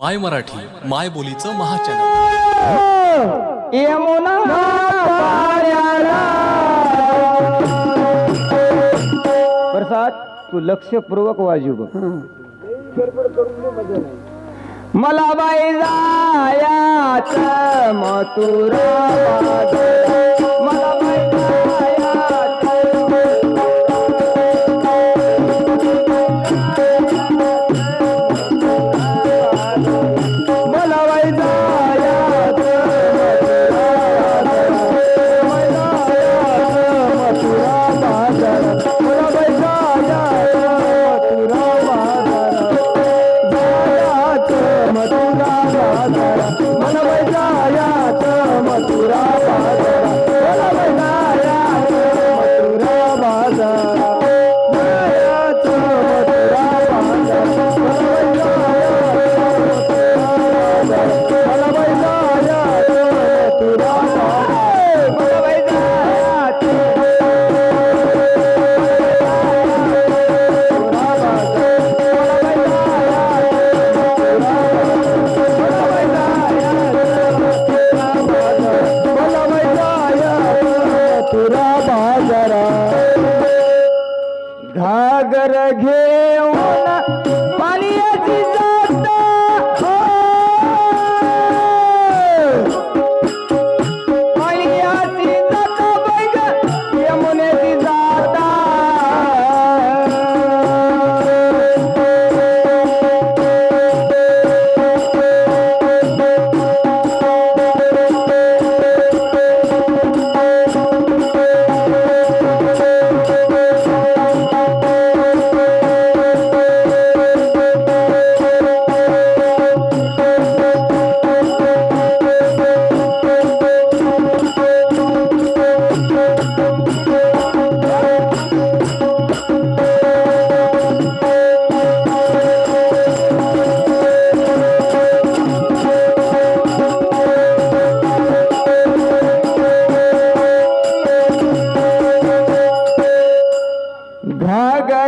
माय मराठी माय बोलीचं महाचॅनल. प्रसाद तू लक्षपूर्वक वाजू ग. मला बाई जायाच मथुरा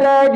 para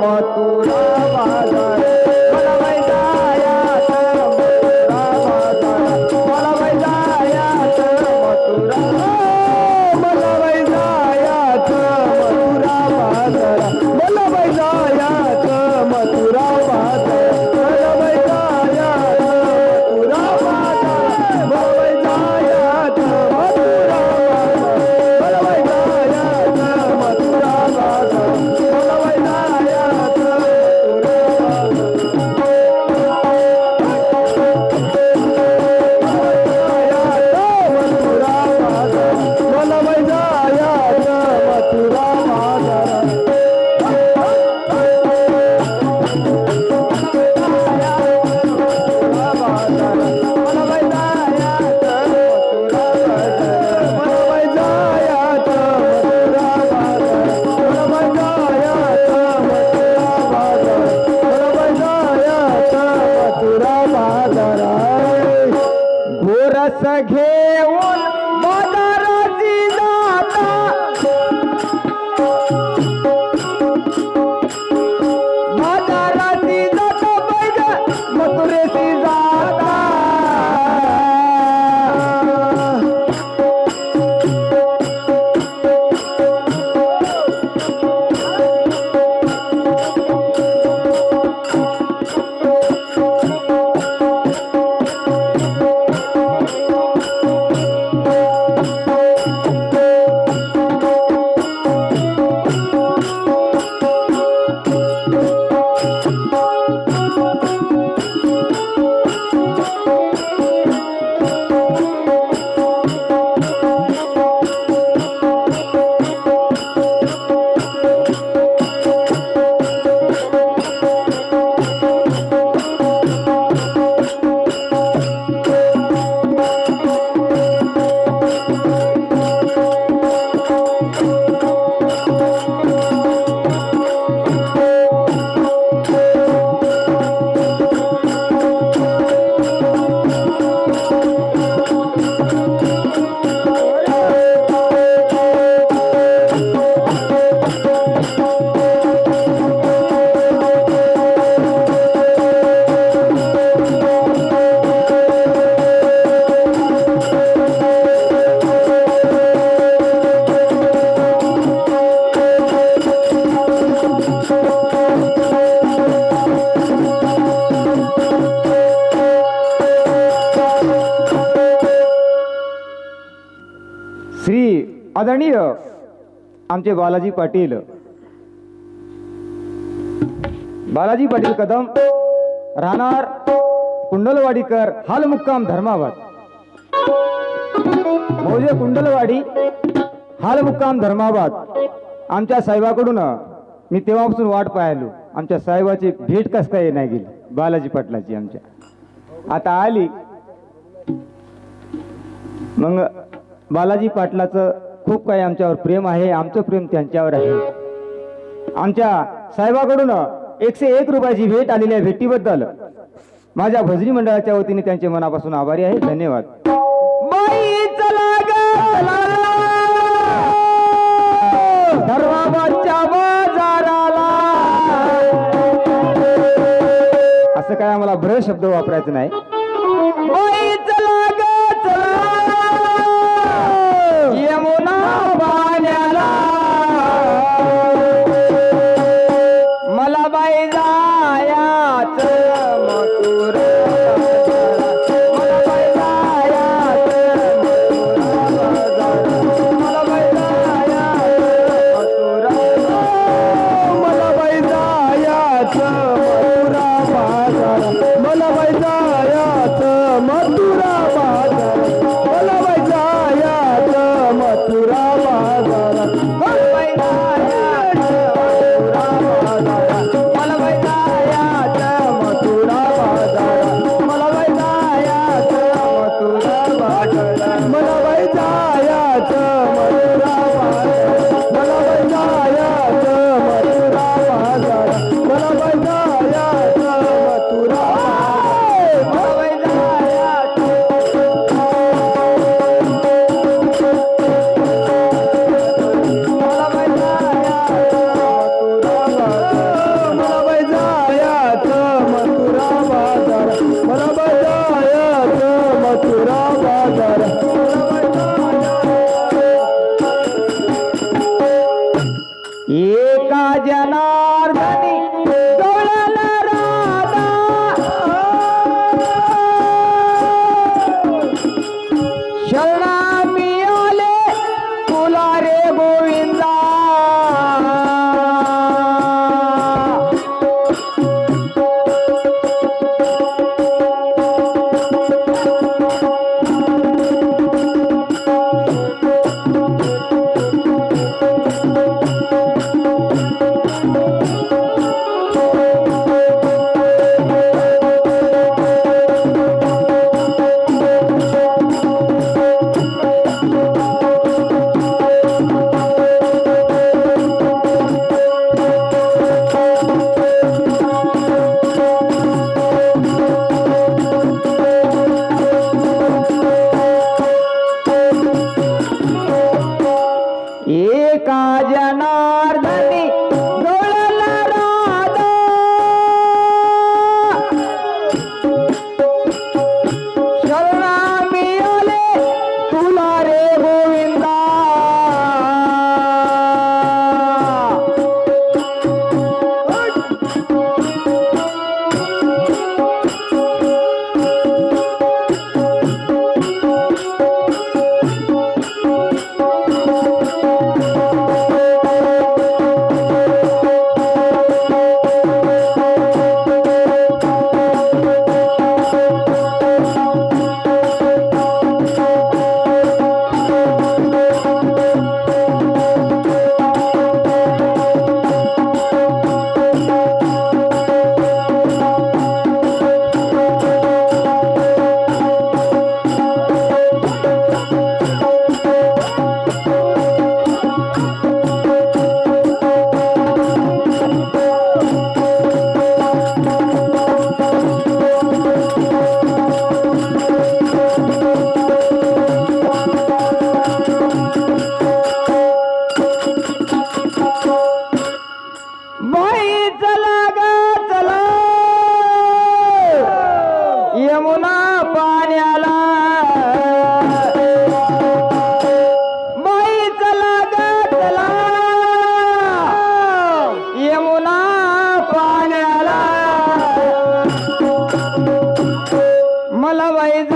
মথুরা বাজার? रस घेऊन मदर जाता. आदरणीय आमचे बालाजी पाटील. बालाजी पाटील कदम राहणार कुंडलवाडीकर हाल मुक्काम धर्माबाद. मौजे कुंडलवाडी हाल मुक्काम धर्माबाद. आमच्या साहेबाकडून मी तेव्हापासून वाट पाहिलो. आमच्या साहेबाची भेट कस काय नाही गेली? बालाजी पाटलाची आमच्या. आता आली. मग बालाजी पाटलाचं खूप काही आमच्यावर प्रेम आहे आमचं प्रेम त्यांच्यावर आहे. आमच्या साहेबाकडून एकशे एक रुपयाची भेट आलेल्या भेटीबद्दल. माझ्या भजनी मंडळाच्या वतीने त्यांचे मनापासून आभारी आहे. धन्यवाद. असं काय आम्हाला भ्र शब्द वापरायचं नाही.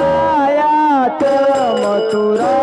मायात मथुरा